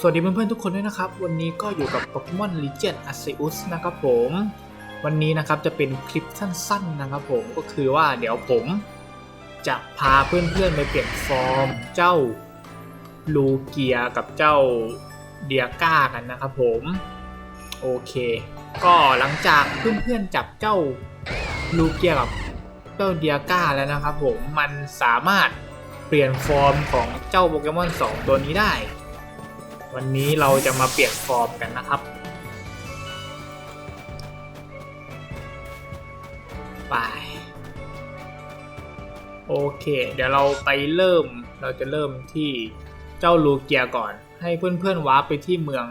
สวัสดีเพื่อนๆทุกคนด้วยนะครับ วันนี้ก็อยู่กับ Pokemon Legend Arceus นะครับผม วันนี้นะครับจะเป็นคลิปสั้นๆนะครับผมก็คือว่าเดี๋ยวผมจะพาเพื่อนๆไปเปลี่ยนฟอร์มเจ้าลูเกียกับเจ้าเดียก้ากันนะครับผมโอเค ก็หลังจากเพื่อนๆจับเจ้าลูเกียกับเจ้าเดียก้าแล้วนะครับผมมันสามารถเปลี่ยนฟอร์มของเจ้าโปเกมอน2 ตัวนี้ได้ วันนี้เราจะมาเปลี่ยนฟอร์มกันนะครับไปโอเค เดี๋ยวเราไปเริ่มเราจะเริ่มที่เจ้าลูเกียก่อน ให้เพื่อนๆวาร์ปไปที่เมือง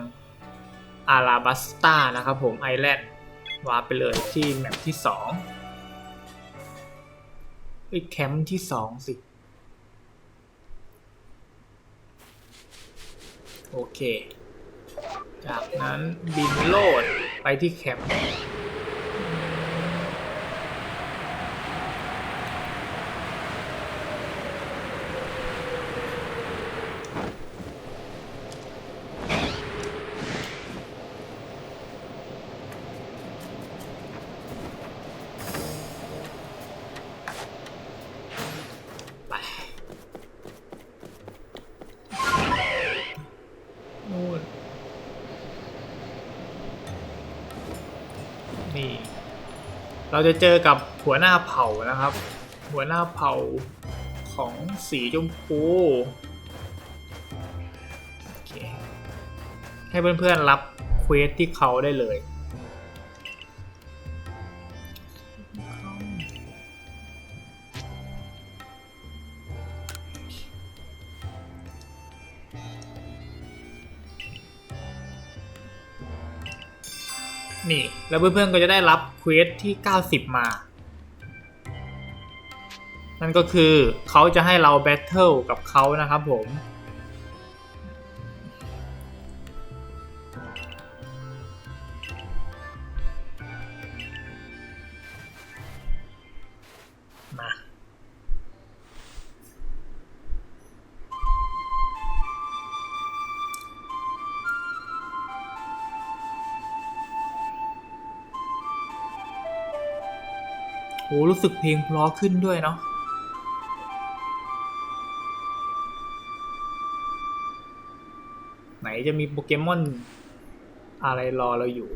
อาราบัสตานะครับผมไอแลนด์วาร์ปไปเลยที่แมปที่สองไอแคมป์ที่สองสิ โอเค จากนั้นบินโลดไปที่แคมป์ไปนู่นนี่ เราจะเจอกับหัวหน้าเผ่านะครับ หัวหน้าเผ่าของสีชมพูโอเคให้เพื่อนๆรับเควสที่เขาได้เลย นี่ แล้วเพื่อนๆก็จะได้รับเควสที่ 90 มา นั่นก็คือเขาจะให้เราแบทเทิลกับเขานะครับผม โหรู้สึกเพลงเพราะขึ้นด้วยเนาะไหนจะมีโปเกมอนอะไรรอเราอยู่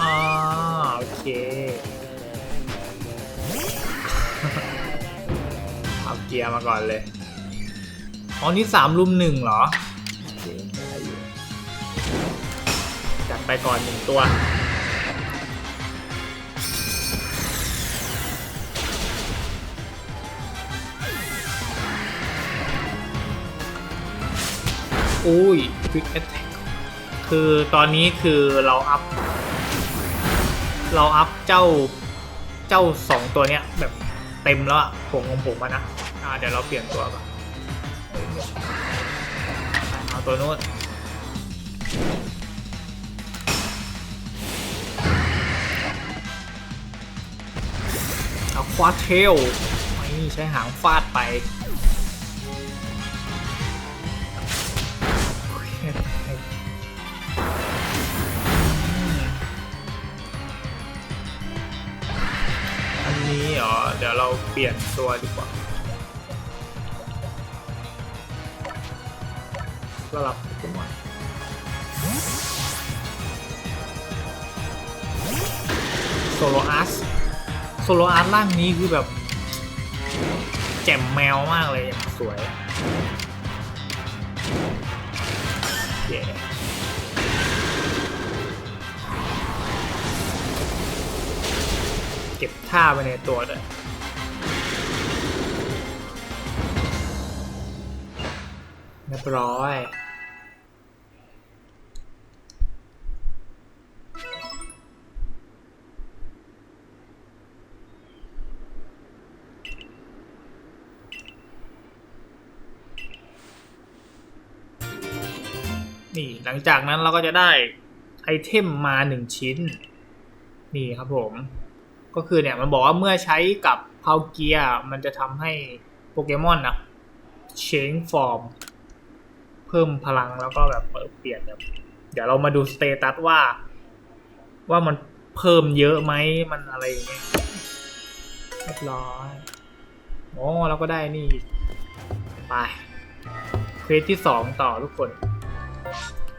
อ่า โอเค เอาเกียร์มาก่อนเลย อ๋อนี่สามลุมหนึ่งเหรอจัดไปก่อนหนึ่งตัว อุ้ย Quick Attack คือตอนนี้คือเราอัพ เราอัพเจ้าเจ้าสองตัวเนี้ยแบบเต็มแล้วอะผมของผมอะนะ อ่าเดี๋ยวเราเปลี่ยนตัวก่อน ตัวนู้นเอาควาเทลนี่ใช้หางฟาดไปอันนี้เหรอ เดี๋ยวเราเปลี่ยนตัวดีกว่า สลับโปเกมอนโซโลอาร์สโซโลอาร์สร่างนี้คือแบบ แจ่มแมวมากเลยสวยเย้เก็บท่าไปในตัวด้วยเรียบร้อย นี่หลังจากนั้นเราก็จะได้ไอเทมมาหนึ่งชิ้น นี่ครับผม ก็คือเนี่ยมันบอกว่าเมื่อใช้กับพาเกียมันจะทำให้โปเกมอนอะ change form เพิ่มพลังแล้วก็แบบเปลี่ยนแบบเดี๋ยวเรามาดูสเตตัสว่า ว่ามันเพิ่มเยอะไหมมันอะไรอย่างเงี้ยเรียบร้อยโอ้เราก็ได้นี่ไปเควสที่สองต่อทุกคน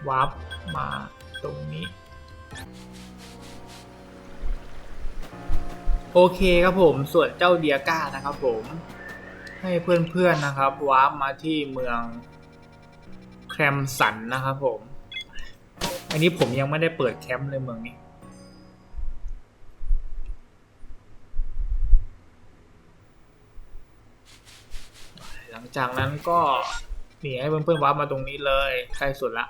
วาร์ปมาตรงนี้ โอเคครับผมส่วนเจ้าเดียก้านะครับผมให้เพื่อนๆนะครับวาร์ปมาที่เมืองแคมสันนะครับผม อันนี้ผมยังไม่ได้เปิดแคมป์เลยเมืองนี้ หลังจากนั้นก็ นีให้เพื่อนๆวาร์ปมาตรงนี้เลยใกล้สุดละ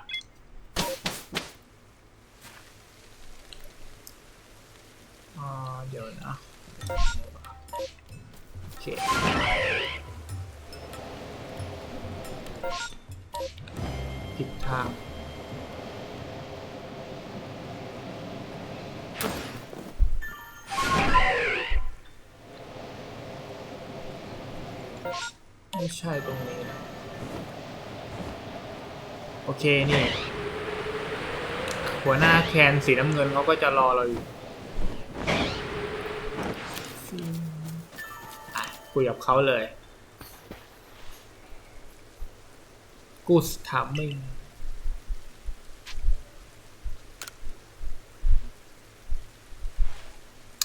อเดี๋ยวนะโอเคผิดทางไม่ใช่ตรงนี้นะ อเคนี่ หัวหน้าแคนสีน้ำเงินเขาก็จะรอเราอยู่คุยกับเขาเลย กูสทามมิ่ง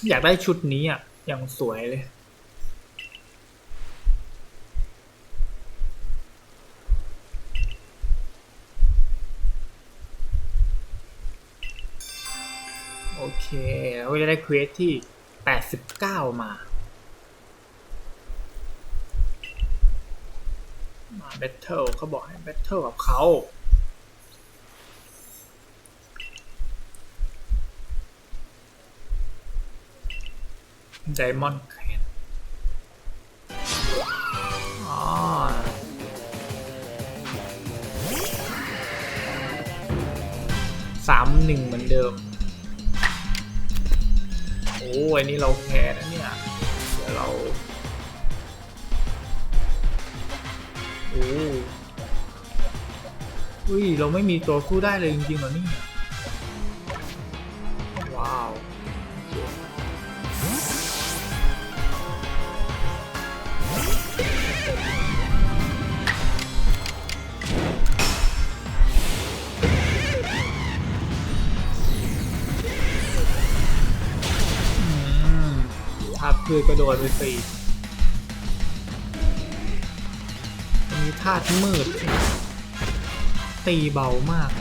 อยากได้ชุดนี้อะ อย่างสวยเลย เราก็จะได้เควสที่ 89 มามาแบทเทิลเขาบอกให้แบทเทิลกับเขาไดมอนด์แคนอ๋อสามหนึ่งเหมือนเดิม อ้ยนี่เราแพ้นะเนี่ย เดี๋ยวเราโอ้ยเราไม่มีตัวสู้ได้เลยจริงๆเหรอเนี่ คือกระโดดไปสี่อันนี้ธาตุมืด ตีเบามาก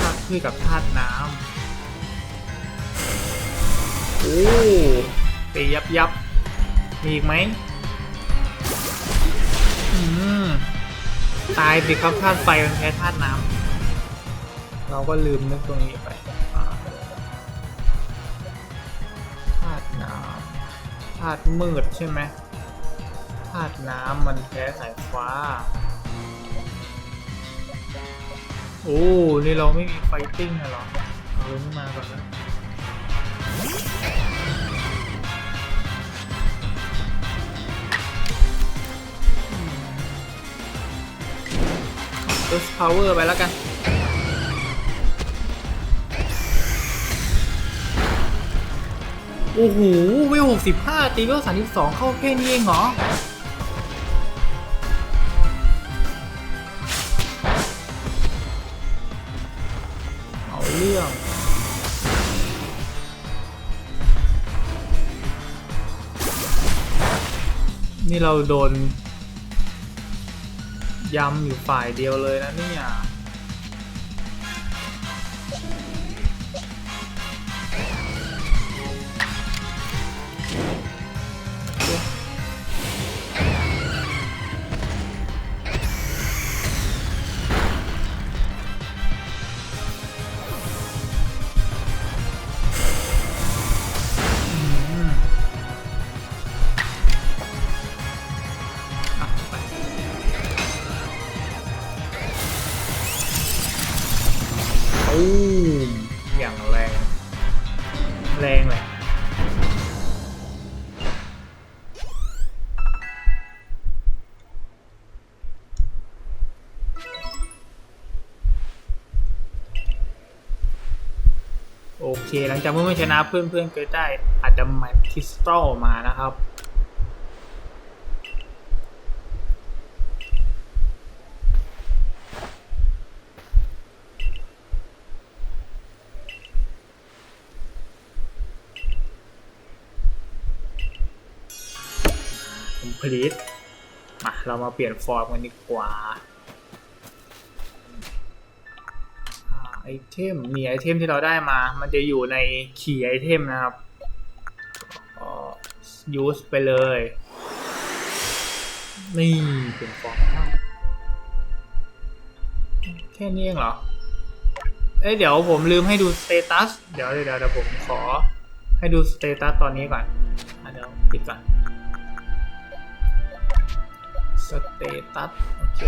ธาตุพืชกับธาตุน้ำโอ้ตียับยับมีอีกไหมอืมตายสิครับธาตุไฟมันแพ้ธาตุน้ำเราก็ลืมนึกตรงนี้ไป ธาตุน้ำธาตุมืดใช่ไหมธาตุน้ำมันแพ้สายฟ้า โอ้ นี่เราไม่มีไฟติ้งเหรอ เอาเรื่มาก่อนนะเอสพาวเวอร์ไปแล้วกัน โอ้โหเวลหกสิบห้าตีเวลสามสิบสองเข้าแค่นี้เองเหรอ เอาเรื่องนี่เราโดนยำอยู่ฝ่ายเดียวเลยนะเนี่ย แรงเลยโอเค หลังจากเมื่อไม่ชนะเพื่อนๆก็ได้อาจจะแมทคิสตัลมานะครับ complete มาเรามาเปลี่ยนฟอร์มกันดีกว่าอ่าไอเทมมีไอเทมที่เราได้มา มันจะอยู่ในคีย์ไอเทมนะครับก็ use ไปเลย นี่เปลี่ยนฟอร์มแค่นี้เองเหรอ เอ้ยเดี๋ยวผมลืมให้ดูสเตตัส เดี๋ยวเดี๋ยวเดี๋ยวผมขอให้ดูสเตตัสตอนนี้ก่อนอะเดี๋ยวปิดก่อน สเตตัสโอเค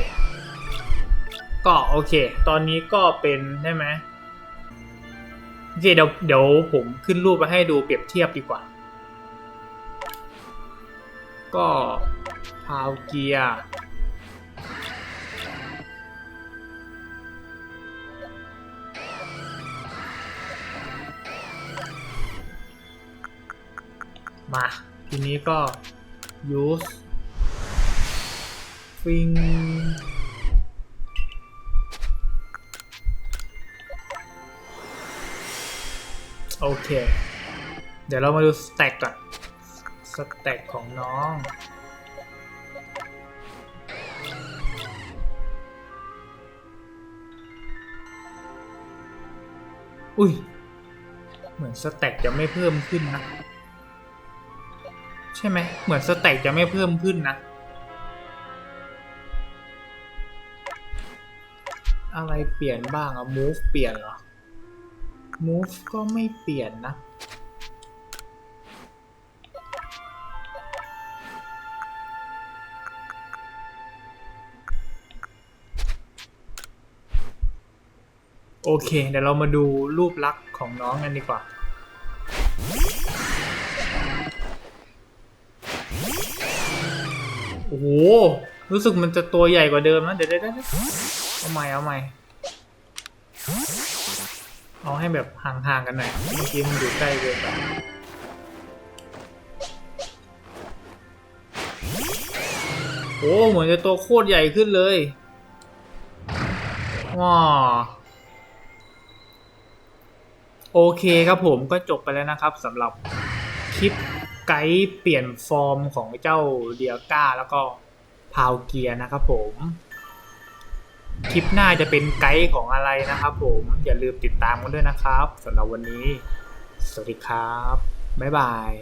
ก็โอเค ตอนนี้ก็เป็นใช่ไหมโอเคเดี๋ยวเดี๋ยวผมขึ้นรูปมาให้ดูเปรียบเทียบดีกว่า ก็พาวเกียร์มา ทีนี้ก็ use ฟิงโอเค เดี๋ยวเรามาดูสแต็กก่อน สแต็กของน้อง อุ้ย เหมือนสแต็กจะไม่เพิ่มขึ้นนะ ใช่ไหม เหมือนสแต็กจะไม่เพิ่มขึ้นนะ อะไรเปลี่ยนบ้างอะ move เปลี่ยนเหรอ move ก็ไม่เปลี่ยนนะ โอเค เดี๋ยวเรามาดูรูปลักษณ์ของน้องกันดีกว่าโอ้โห รู้สึกมันจะตัวใหญ่กว่าเดิมนะ เดี๋ยวเดี๋ยวเดี๋ยวเอาใหม่เอาใหม่ เอาให้แบบห่างๆกันหน่อยเมื่อกี้มันอยู่ใกล้เกินไปโอ้เหมือนจะตัวโคตรใหญ่ขึ้นเลยว้าโอเคครับผมก็จบไปแล้วนะครับสำหรับคลิปไกด์เปลี่ยนฟอร์มของเจ้าเดียก้าแล้วก็าวเกียร์นะครับผมคลิปหน้าจะเป็นไกด์ของอะไรนะครับผมอย่าลืมติดตามกันด้วยนะครับสำหรับวันนี้ สวัสดีครับ บ๊ายบาย